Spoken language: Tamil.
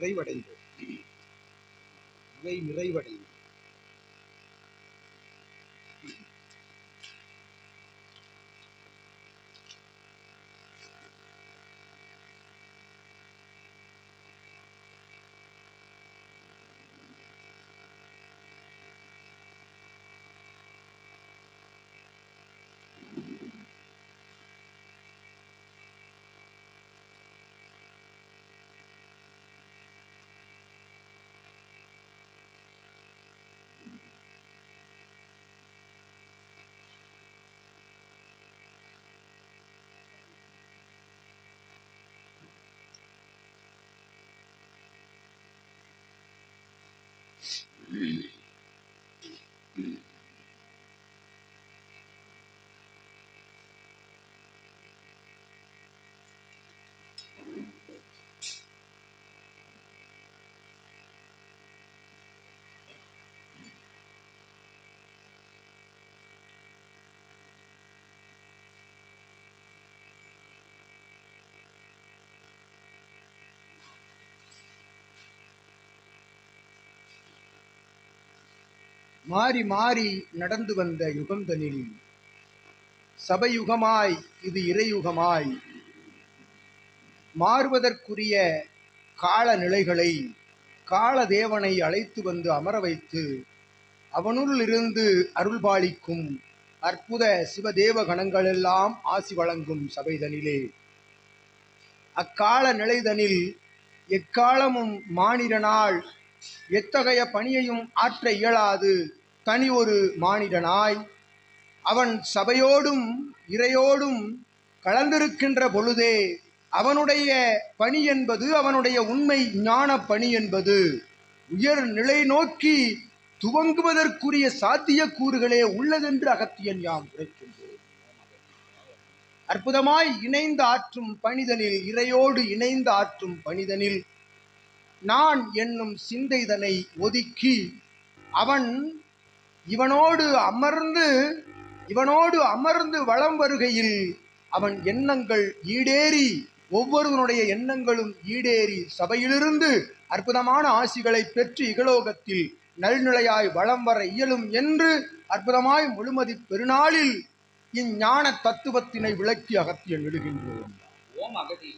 நிறைவடைந்தது. இவை நிறைவடைந்தது. Mm-hmm. மாறி மாறி நடந்து வந்த யுகந்தனில் சபையுகமாய் இது இறையுகமாய் மாறுவதற்குரிய காலநிலைகளை காலதேவனை அழைத்து வந்து அமர வைத்து அவனுள் இருந்து அருள்பாலிக்கும் அற்புத சிவதேவ கணங்களெல்லாம் ஆசி வழங்கும் சபைதனிலே. அக்கால நிலைதனில் எக்காலமும் மானிடனால் எத்தகைய பணியையும் ஆற்ற இயலாது தனி ஒரு மானிடனாய் அவன் சபையோடும் இறையோடும் கலந்திருக்கின்ற பொழுதே அவனுடைய பணி என்பது அவனுடைய உண்மை ஞான பணி என்பது. உயர் நிலை நோக்கி துவங்குவதற்குரிய சாத்தியக்கூறுகளே உள்ளதென்று அகத்தியன் யாம் உரைக்கின்றோம் அற்புதமாய் இணைந்து ஆற்றும் பணிதனில் இறையோடு இணைந்து ஆற்றும் பணிதனில் நான் என்னும் சிந்தைதனை ஒதுக்கி அவன் இவனோடு அமர்ந்து இவனோடு அமர்ந்து வளம் வருகையில் அவன் எண்ணங்கள் ஈடேறி ஒவ்வொருவனுடைய எண்ணங்களும் ஈடேறி சபையிலிருந்து அற்புதமான ஆசிகளை பெற்று இகலோகத்தில் நல்நிலையாய் வலம் வர இயலும் என்று அற்புதமாய் முழுமதி பெருநாளில் இஞ்ஞான தத்துவத்தினை விளக்கி அகத்திய நெடுகின்றோம் ஓம் அகதி.